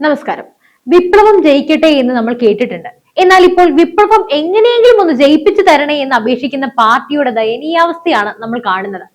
നമസ്കാരം. വിപ്ലവം ജയിക്കട്ടെ എന്ന് നമ്മൾ കേട്ടിട്ടുണ്ട്. എന്നാൽ ഇപ്പോൾ വിപ്ലവം എങ്ങനെയെങ്കിലും ഒന്ന് ജയിപ്പിച്ചു തരണേ എന്ന് അപേക്ഷിക്കുന്ന പാർട്ടിയുടെ ദയനീയാവസ്ഥയാണ് നമ്മൾ കാണുന്നത്.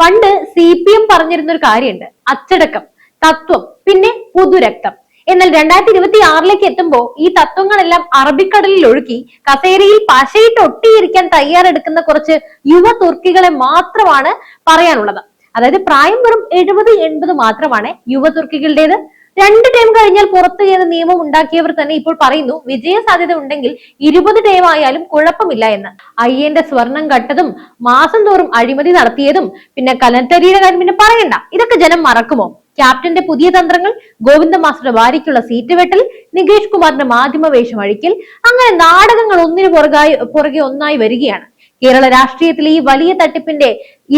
പണ്ട് സി പി എം പറഞ്ഞിരുന്ന ഒരു കാര്യമുണ്ട്. അച്ചടക്കം തത്വം പിന്നെ പുതുരക്തം. എന്നാൽ രണ്ടായിരത്തി ഇരുപത്തി ആറിലേക്ക് എത്തുമ്പോൾ ഈ തത്വങ്ങളെല്ലാം അറബിക്കടലിൽ ഒഴുക്കി കസേരയിൽ പശയിട്ട് ഒട്ടിയിരിക്കാൻ തയ്യാറെടുക്കുന്ന കുറച്ച് യുവ തുർക്കികളെ മാത്രമാണ് പറയാനുള്ളത്. അതായത് പ്രായം വെറും എഴുപത് എൺപത് മാത്രമാണ് യുവ തുർക്കികളുടേത്. രണ്ട് ടൈം കഴിഞ്ഞാൽ പുറത്തു കയറി നിയമം ഉണ്ടാക്കിയവർ തന്നെ ഇപ്പോൾ പറയുന്നു വിജയ സാധ്യത ഉണ്ടെങ്കിൽ ഇരുപത് ടൈം ആയാലും കുഴപ്പമില്ല എന്ന്. അയ്യന്റെ സ്വർണം കട്ടതും മാസം തോറും അഴിമതി നടത്തിയതും പിന്നെ കലത്തരിയുടെ കാര്യം പിന്നെ പറയണ്ട. ഇതൊക്കെ ജനം മറക്കുമോ? ക്യാപ്റ്റന്റെ പുതിയ തന്ത്രങ്ങൾ ഗോവിന്ദ മാസ്റ്ററുടെ വാരിക്കുള്ള സീറ്റ് വെട്ടൽ നികേഷ് കുമാറിന്റെ മാധ്യമ വേഷം അഴിക്കൽ അങ്ങനെ നാടകങ്ങൾ ഒന്നിനു പുറകായി പുറകെ ഒന്നായി വരികയാണ്. കേരള രാഷ്ട്രീയത്തിലെ ഈ വലിയ തട്ടിപ്പിന്റെ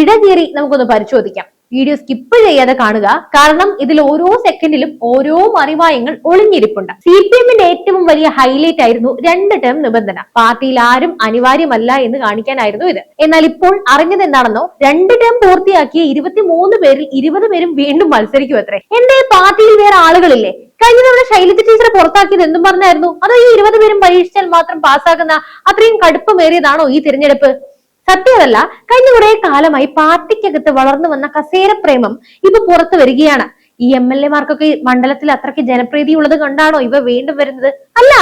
ഇടകീറി നമുക്കൊന്ന് പരിശോധിക്കാം. വീഡിയോ സ്കിപ്പ് ചെയ്യാതെ കാണുക. കാരണം ഇതിൽ ഓരോ സെക്കൻഡിലും ഓരോ മറിവായങ്ങൾ ഒളിഞ്ഞിരിപ്പുണ്ട്. സി പി എമ്മിന്റെ ഏറ്റവും വലിയ ഹൈലൈറ്റ് ആയിരുന്നു രണ്ട് ടേം നിബന്ധന. പാർട്ടിയിൽ ആരും അനിവാര്യമല്ല എന്ന് കാണിക്കാനായിരുന്നു ഇത്. എന്നാൽ ഇപ്പോൾ അറിഞ്ഞത് എന്താണെന്നോ രണ്ട് ടേം പൂർത്തിയാക്കിയ ഇരുപത്തിമൂന്ന് പേരിൽ ഇരുപത് പേരും വീണ്ടും മത്സരിക്കും അത്രേ. എന്തേ പാർട്ടിയിൽ വേറെ ആളുകളില്ലേ? കഴിഞ്ഞ തവണ ശൈലജ ടീച്ചറെ പുറത്താക്കിയത് എന്തും പറഞ്ഞായിരുന്നു. അതോ ഈ ഇരുപത് പേരും പരീക്ഷിച്ചാൽ മാത്രം പാസ്സാക്കുന്ന അത്രയും കടുപ്പമേറിയതാണോ ഈ തിരഞ്ഞെടുപ്പ്? സത്യമല്ല കഴിഞ്ഞ കുറെ കാലമായി പാർട്ടിക്കകത്ത് വളർന്നു വന്ന കസേര പ്രേമം ഇപ്പൊ പുറത്തു വരികയാണ്. ഈ എം എൽ എമാർക്കൊക്കെ മണ്ഡലത്തിൽ അത്രയ്ക്ക് ജനപ്രീതി ഉള്ളത് കണ്ടാണോ ഇവ വീണ്ടും വരുന്നത്? അല്ല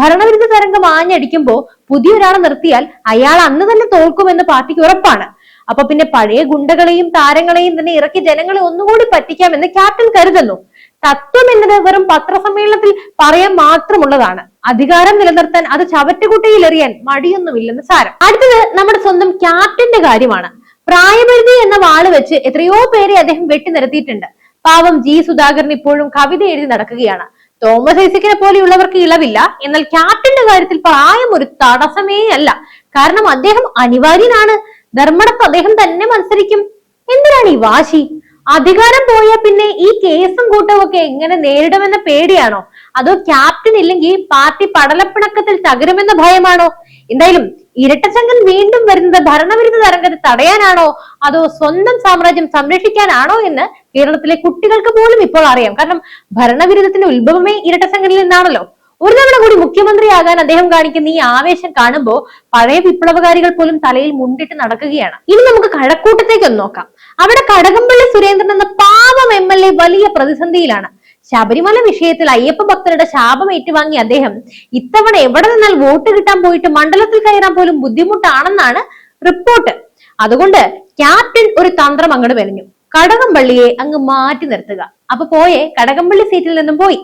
ഭരണവിരുദ്ധ തരംഗം ആഞ്ഞടിക്കുമ്പോ പുതിയൊരാളെ നിർത്തിയാൽ അയാൾ അന്ന് തന്നെ തോൽക്കുമെന്ന് പാർട്ടിക്ക് ഉറപ്പാണ്. അപ്പൊ പിന്നെ പഴയ ഗുണ്ടകളെയും താരങ്ങളെയും തന്നെ ഇറക്കി ജനങ്ങളെ ഒന്നുകൂടി പറ്റിക്കാമെന്ന് ക്യാപ്റ്റൻ കരുതുന്നു. തത്വം എന്നത് വെറും പത്രസമ്മേളനത്തിൽ പറയാൻ മാത്രമുള്ളതാണ്. അധികാരം നിലനിർത്താൻ അത് ചവറ്റുകുട്ടയിൽ എറിയാൻ മടിയൊന്നുമില്ലെന്ന് സാരം. അടുത്തത് നമ്മുടെ സ്വന്തം ക്യാപ്റ്റന്റെ കാര്യമാണ്. പ്രായപരിധി എന്ന വാൾ വെച്ച് എത്രയോ പേരെ അദ്ദേഹം വെട്ടി നിരത്തിയിട്ടുണ്ട് പാവം ജി സുധാകരൻ ഇപ്പോഴും കവിത എഴുതി നടക്കുകയാണ്. തോമസ് ഐസക്കിനെ പോലെയുള്ളവർക്ക് ഇളവില്ല. എന്നാൽ ക്യാപ്റ്റന്റെ കാര്യത്തിൽ പ്രായം ഒരു തടസ്സമേ അല്ല. കാരണം അദ്ദേഹം അനിവാര്യനാണ്. ധർമ്മടത്ത് അദ്ദേഹം തന്നെ മത്സരിക്കും. എന്തിനാണ് ഈ വാശി? അധികാരം പോയ പിന്നെ ഈ കേസും കൂട്ടവും ഒക്കെ എങ്ങനെ നേരിടുമെന്ന പേടിയാണോ? അതോ ക്യാപ്റ്റൻ ഇല്ലെങ്കിൽ പാർട്ടി പടലപ്പിണക്കത്തിൽ തകരുമെന്ന ഭയമാണോ? എന്തായാലും ഇരട്ടച്ചങ്കൻ വീണ്ടും വരുന്നത് ഭരണവിരുദ്ധ തരംഗത്തെ തടയാനാണോ? അതോ സ്വന്തം സാമ്രാജ്യം സംരക്ഷിക്കാനാണോ എന്ന് കേരളത്തിലെ കുട്ടികൾക്ക് പോലും ഇപ്പോൾ അറിയാം. കാരണം ഭരണവിരുദ്ധത്തിന്റെ ഉത്ഭവമേ ഇരട്ടച്ചങ്കനിൽ നിന്നാണല്ലോ. ഒരു തവണ കൂടി മുഖ്യമന്ത്രിയാകാൻ അദ്ദേഹം കാണിക്കുന്ന ഈ ആവേശം കാണുമ്പോൾ പഴയ വിപ്ലവകാരികൾ പോലും തലയിൽ മുണ്ടിട്ട് നടക്കുകയാണ്. ഇനി നമുക്ക് കഴക്കൂട്ടത്തേക്ക് ഒന്ന് നോക്കാം. അവിടെ കടകംപള്ളി സുരേന്ദ്രൻ എന്ന പാവം എം എൽ എ വലിയ പ്രതിസന്ധിയിലാണ്. ശബരിമല വിഷയത്തിൽ അയ്യപ്പ ഭക്തരുടെ ശാപം ഏറ്റുവാങ്ങിയ അദ്ദേഹം ഇത്തവണ എവിടെ നിന്നാൽ വോട്ട് കിട്ടാൻ പോയിട്ട് മണ്ഡലത്തിൽ കയറാൻ പോലും ബുദ്ധിമുട്ടാണെന്നാണ് റിപ്പോർട്ട്. അതുകൊണ്ട് ക്യാപ്റ്റൻ ഒരു തന്ത്രം അങ്ങോട്ട് മെനഞ്ഞു. കടകംപള്ളിയെ അങ്ങ് മാറ്റി നിർത്തുക. അപ്പൊ പോയെ കടകംപള്ളി സീറ്റിൽ നിന്നും പോയി.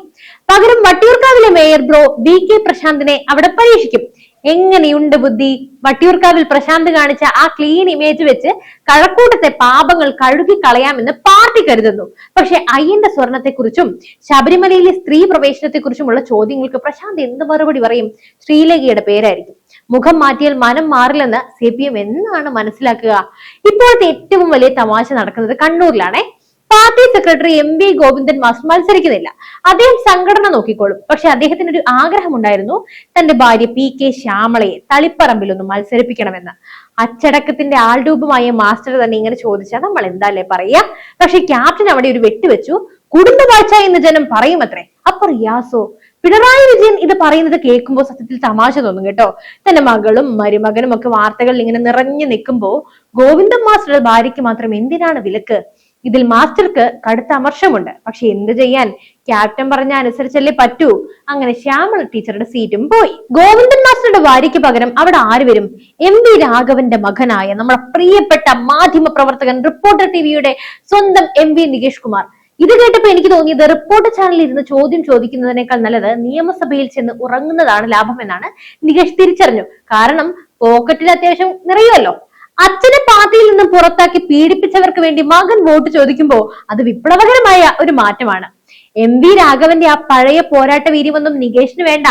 പകരം വട്ടിയൂർക്കാവിലെ മേയർ ബ്രോ വി കെ പ്രശാന്തിനെ അവിടെ പരീക്ഷിക്കും. എങ്ങനെയുണ്ട് ബുദ്ധി? വട്ടിയൂർക്കാവിൽ പ്രശാന്ത് കാണിച്ച ആ ക്ലീൻ ഇമേജ് വെച്ച് കഴക്കൂട്ടത്തെ പാപങ്ങൾ കഴുകി കളയാമെന്ന് പാർട്ടി കരുതുന്നു. പക്ഷെ അയ്യന്റെ സ്വർണത്തെക്കുറിച്ചും ശബരിമലയിലെ സ്ത്രീ പ്രവേശനത്തെക്കുറിച്ചുമുള്ള ചോദ്യങ്ങൾക്ക് പ്രശാന്ത് എന്ത് മറുപടി പറയും? ശ്രീലേഖയുടെ പേരായിരിക്കും. മുഖം മാറ്റിയാൽ മനം മാറില്ലെന്ന് സി പി എം എന്നാണ് മനസ്സിലാക്കുക. ഇപ്പോഴത്തെ ഏറ്റവും വലിയ തമാശ നടക്കുന്നത് കണ്ണൂരിലാണേ. Party secretary M V Govindan master മത്സരിക്കുന്നില്ല. അദ്ദേഹം സംഘടന നോക്കിക്കോളും. പക്ഷെ അദ്ദേഹത്തിന് ഒരു ആഗ്രഹമുണ്ടായിരുന്നു തന്റെ ഭാര്യ പി കെ ശ്യാമളയെ തളിപ്പറമ്പിൽ ഒന്ന് മത്സരിപ്പിക്കണമെന്ന്. അച്ചടക്കത്തിന്റെ ആൾരൂപമായ മാസ്റ്റർ തന്നെ ഇങ്ങനെ ചോദിച്ചാൽ നമ്മൾ എന്താല്ലേ പറയാ? പക്ഷെ ക്യാപ്റ്റൻ അവിടെ ഒരു വെട്ടുവെച്ചു കുടുംബ വാഴ്ച എന്ന് ജനം പറയുമത്രേ. അപ്പൊ റിയാസോ പിണറായി വിജയൻ ഇത് പറയുന്നത് കേൾക്കുമ്പോൾ സത്യത്തിൽ തമാശ തോന്നും കേട്ടോ. തന്റെ മകളും മരുമകനും ഒക്കെ വാർത്തകളിൽ ഇങ്ങനെ നിറഞ്ഞു നിൽക്കുമ്പോൾ ഗോവിന്ദൻ മാസ്റ്റർ ഭാര്യയ്ക്ക് മാത്രം എന്തിനാണ് വിലക്ക്? ഇതിൽ മാസ്റ്റർക്ക് കടുത്ത അമർഷമുണ്ട്. പക്ഷെ എന്ത് ചെയ്യാൻ? ക്യാപ്റ്റൻ പറഞ്ഞ അനുസരിച്ചല്ലേ പറ്റൂ. അങ്ങനെ ശ്യാമൾ ടീച്ചറുടെ സീറ്റും പോയി. ഗോവിന്ദൻ മാസ്റ്ററുടെ വാരിക്ക് പകരം അവിടെ ആര് വരും? എം വി രാഘവന്റെ മകനായ നമ്മുടെ പ്രിയപ്പെട്ട മാധ്യമ പ്രവർത്തകൻ റിപ്പോർട്ടർ ടിവിയുടെ സ്വന്തം എം വി നികേഷ് കുമാർ. ഇത് കേട്ടപ്പോ എനിക്ക് തോന്നിയത് റിപ്പോർട്ട് ചാനലിൽ ഇരുന്ന് ചോദ്യം ചോദിക്കുന്നതിനേക്കാൾ നല്ലത് നിയമസഭയിൽ ചെന്ന് ഉറങ്ങുന്നതാണ് ലാഭം എന്നാണ് നികേഷ് തിരിച്ചറിഞ്ഞു. കാരണം പോക്കറ്റിൽ അത്യാവശ്യം നിറയുമല്ലോ. അച്ഛനെ പാർട്ടിയിൽ നിന്നും പുറത്താക്കി പീഡിപ്പിച്ചവർക്ക് വേണ്ടി മകൻ വോട്ട് ചോദിക്കുമ്പോൾ അത് വിപ്ലവകരമായ ഒരു മാറ്റമാണ്. എം വി രാഘവന്റെ ആ പഴയ പോരാട്ട വീര്യമൊന്നും നികേഷിന് വേണ്ട.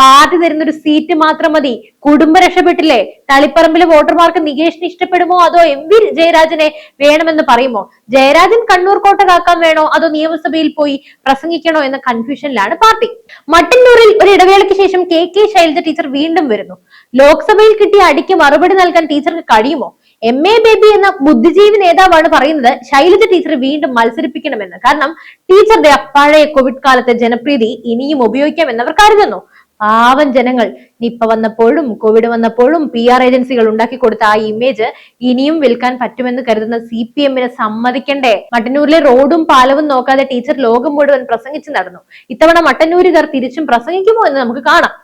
പാർട്ടി തരുന്ന ഒരു സീറ്റ് മാത്രം മതി. കുടുംബം രക്ഷപ്പെട്ടില്ലേ? തളിപ്പറമ്പിലെ വോട്ടർമാർക്ക് നികേഷിന് ഇഷ്ടപ്പെടുമോ? അതോ എം വി ജയരാജനെ വേണമെന്ന് പറയുമോ? ജയരാജൻ കണ്ണൂർ കോട്ട കാക്കാൻ വേണോ? അതോ നിയമസഭയിൽ പോയി പ്രസംഗിക്കണോ എന്ന കൺഫ്യൂഷനിലാണ് പാർട്ടി. മട്ടന്നൂരിൽ ഒരു ഇടവേളയ്ക്ക് ശേഷം കെ കെ ശൈലജ ടീച്ചർ വീണ്ടും വരുന്നു. ലോക്സഭയിൽ കിട്ടിയ അടിക്ക് മറുപടി നൽകാൻ ടീച്ചർക്ക് കഴിയുമോ? എം എ ബേബി എന്ന ബുദ്ധിജീവി നേതാവാണ് പറയുന്നത് ശൈലജ ടീച്ചർ വീണ്ടും മത്സരിപ്പിക്കണമെന്ന്. കാരണം ടീച്ചറുടെ പഴയ കോവിഡ് കാലത്തെ ജനപ്രീതി ഇനിയും ഉപയോഗിക്കാമെന്ന് അവർ കരുതുന്നു. പാവം ജനങ്ങൾ. നിപ്പ വന്നപ്പോഴും കോവിഡ് വന്നപ്പോഴും പി ആർ ഏജൻസികൾ ഉണ്ടാക്കി കൊടുത്ത ആ ഇമേജ് ഇനിയും വിൽക്കാൻ പറ്റുമെന്ന് കരുതുന്ന സി പി എമ്മിനെ സമ്മതിക്കണ്ടേ? മട്ടന്നൂരിലെ റോഡും പാലവും നോക്കാതെ ടീച്ചർ ലോകം മുഴുവൻ പ്രസംഗിച്ചു നടന്നു. ഇത്തവണ മട്ടന്നൂരുകാർ തിരിച്ചും പ്രസംഗിക്കുമോ എന്ന് നമുക്ക് കാണാം.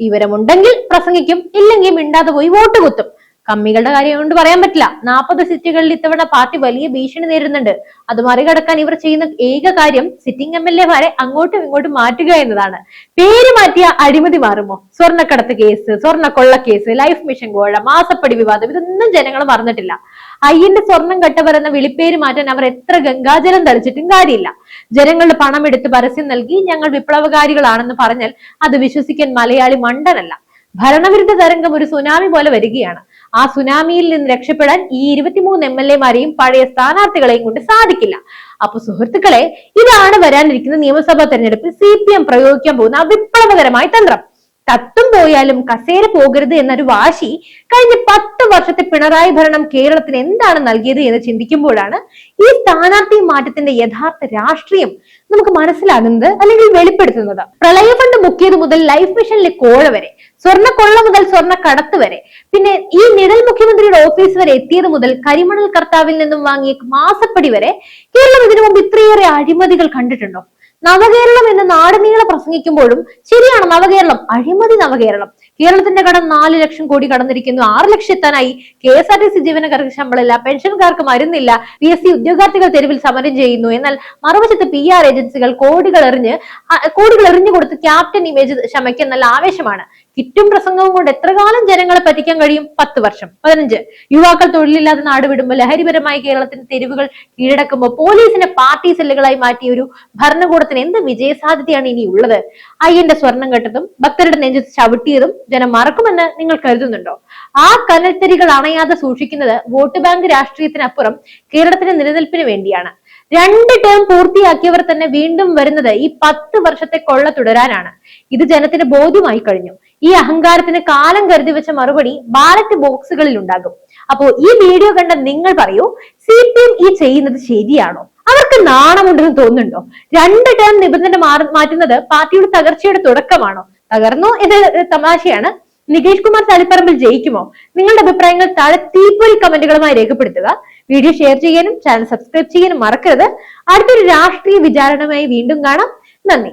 വിവരമുണ്ടെങ്കിൽ പ്രസംഗിക്കും ഇല്ലെങ്കിൽ മിണ്ടാതെ പോയി വോട്ട് കുത്തും. കമ്മികളുടെ കാര്യം കൊണ്ട് പറയാൻ പറ്റില്ല. നാൽപ്പത് സീറ്റുകളിൽ ഇത്തവണ പാർട്ടി വലിയ ഭീഷണി നേരിടുന്നുണ്ട്. അത് മറികടക്കാൻ ഇവർ ചെയ്യുന്ന ഏക കാര്യം സിറ്റിംഗ് എം എൽ എമാരെ അങ്ങോട്ടും ഇങ്ങോട്ടും മാറ്റുക എന്നതാണ്. പേര് മാറ്റിയ അഴിമതി മാറുമോ? സ്വർണക്കടത്ത് കേസ് സ്വർണക്കൊള്ള കേസ് ലൈഫ് മിഷൻ കോഴ മാസപ്പടി വിവാദം ഇതൊന്നും ജനങ്ങൾ മറന്നിട്ടില്ല. അയ്യന്റെ സ്വർണം കട്ടവർ എന്ന വിളിപ്പേര് മാറ്റാൻ അവർ എത്ര ഗംഗാജലം തളിച്ചിട്ടും കാര്യമില്ല. ജനങ്ങളുടെ പണം എടുത്ത് പരസ്യം നൽകി ഞങ്ങൾ വിപ്ലവകാരികളാണെന്ന് പറഞ്ഞാൽ അത് വിശ്വസിക്കാൻ മലയാളി മണ്ടനല്ല. ഭരണവിരുദ്ധ തരംഗം ഒരു സുനാമി പോലെ വരികയാണ്. ആ സുനാമിയിൽ നിന്ന് രക്ഷപ്പെടാൻ ഈ ഇരുപത്തിമൂന്ന് എം എൽ എമാരെയും പഴയ സ്ഥാനാർത്ഥികളെയും കൊണ്ട് സാധിക്കില്ല. അപ്പൊ സുഹൃത്തുക്കളെ ഇതാണ് വരാനിരിക്കുന്ന നിയമസഭാ തെരഞ്ഞെടുപ്പിൽ സി പി എം പ്രയോഗിക്കാൻ പോകുന്ന വിപ്ലവകരമായ തന്ത്രം. തത്തും പോയാലും കസേര പോകരുത് എന്നൊരു വാശി കഴിഞ്ഞ പത്ത് വർഷത്തെ പിണറായി ഭരണം കേരളത്തിന് എന്താണ് നൽകിയത് എന്ന് ചിന്തിക്കുമ്പോഴാണ് ഈ സ്ഥാനാർത്ഥി മാറ്റത്തിന്റെ യഥാർത്ഥ രാഷ്ട്രീയം നമുക്ക് മനസ്സിലാകുന്നത് അല്ലെങ്കിൽ വെളിപ്പെടുത്തുന്നത്. പ്രളയ ഫണ്ട് മുക്കിയത് മുതൽ ലൈഫ് മിഷനിലെ കോഴ വരെ സ്വർണ കൊള്ള മുതൽ സ്വർണ കടത്ത് വരെ പിന്നെ ഈ നിഴൽ മുഖ്യമന്ത്രിയുടെ ഓഫീസ് വരെ എത്തിയത് മുതൽ കരിമണൽ കർത്താവിൽ നിന്നും വാങ്ങിയ മാസപ്പടി വരെ കേരളം ഇതിനു മുമ്പ് ഇത്രയേറെ അഴിമതികൾ കണ്ടിട്ടുണ്ടോ? നവകേരളം എന്ന് നാടുനീളെ പ്രസംഗിക്കുമ്പോഴും ശരിയാണ് നവകേരളം അഴിമതി നവകേരളം. കേരളത്തിന്റെ കടം നാല് ലക്ഷം കോടി കടന്നിരിക്കുന്നു. ആറ് ലക്ഷം എത്താനായി K S R T C ജീവനക്കാർക്ക് ശമ്പളമില്ല പെൻഷൻകാർക്ക് മരുന്നില്ല പി എസ് സി ഉദ്യോഗാർത്ഥികൾ തെരുവിൽ സമരം ചെയ്യുന്നു. എന്നാൽ മറുവശത്ത് പി ആർ ഏജൻസികൾ കോടികൾ എറിഞ്ഞ് കോടികൾ എറിഞ്ഞു കൊടുത്ത് ക്യാപ്റ്റൻ ഇമേജ് ശമയ്ക്ക് നല്ല ആവേശമാണ്. കിറ്റും പ്രസംഗവും കൊണ്ട് എത്ര കാലം ജനങ്ങളെ പറ്റിക്കാൻ കഴിയും? പത്ത് വർഷം. പതിനഞ്ച്. യുവാക്കൾ തൊഴിലില്ലാതെ നാട് വിടുമ്പോൾ ലഹരിപരമായി കേരളത്തിന്റെ തെരുവുകൾ കീഴടക്കുമ്പോൾ പോലീസിനെ പാർട്ടി സെല്ലുകളായി മാറ്റിയ ഒരു ഭരണകൂടത്തിന് എന്ത് വിജയസാധ്യതയാണ് ഇനി ഉള്ളത്? അയ്യന്റെ സ്വർണം കെട്ടതും ഭക്തരുടെ നെഞ്ചത്ത് ചവിട്ടിയതും ജനം മറക്കുമെന്ന് നിങ്ങൾ കരുതുന്നുണ്ടോ? ആ കനൽത്തരികൾ അണയാതെ സൂക്ഷിക്കുന്നത് വോട്ട് ബാങ്ക് രാഷ്ട്രീയത്തിനപ്പുറം കേരളത്തിന്റെ നിലനിൽപ്പിന് വേണ്ടിയാണ്. രണ്ട് ടേം പൂർത്തിയാക്കിയവർ തന്നെ വീണ്ടും വരുന്നത് ഈ പത്ത് വർഷത്തെ കൊള്ള തുടരാനാണ്. ഇത് ജനത്തിന് ബോധ്യമായി കഴിഞ്ഞു. ഈ അഹങ്കാരത്തിന് കാലം കരുതി വെച്ച മറുപടി ബാലറ്റ് ബോക്സുകളിൽ ഉണ്ടാകും. അപ്പോ ഈ വീഡിയോ കണ്ട നിങ്ങൾ പറയൂ സി പി എം ഈ ചെയ്യുന്നത് ശരിയാണോ? അവർക്ക് നാണമുണ്ടെന്ന് തോന്നുന്നുണ്ടോ? രണ്ട് ടേം നിബന്ധന മാറ്റുന്നത് പാർട്ടിയുടെ തകർച്ചയുടെ തുടക്കമാണോ? തകർന്നു ഇത് തമാശയാണ്. നികേഷ് കുമാർ തളിപ്പറമ്പിൽ ജയിക്കുമോ? നിങ്ങളുടെ അഭിപ്രായങ്ങൾ താഴെ തീപ്പൊരി കമന്റുകളുമായി രേഖപ്പെടുത്തുക. വീഡിയോ ഷെയർ ചെയ്യാനും ചാനൽ സബ്സ്ക്രൈബ് ചെയ്യാനും മറക്കരുത്. അടുത്തൊരു രാഷ്ട്രീയ വിചാരണമായി വീണ്ടും കാണാം. നന്ദി.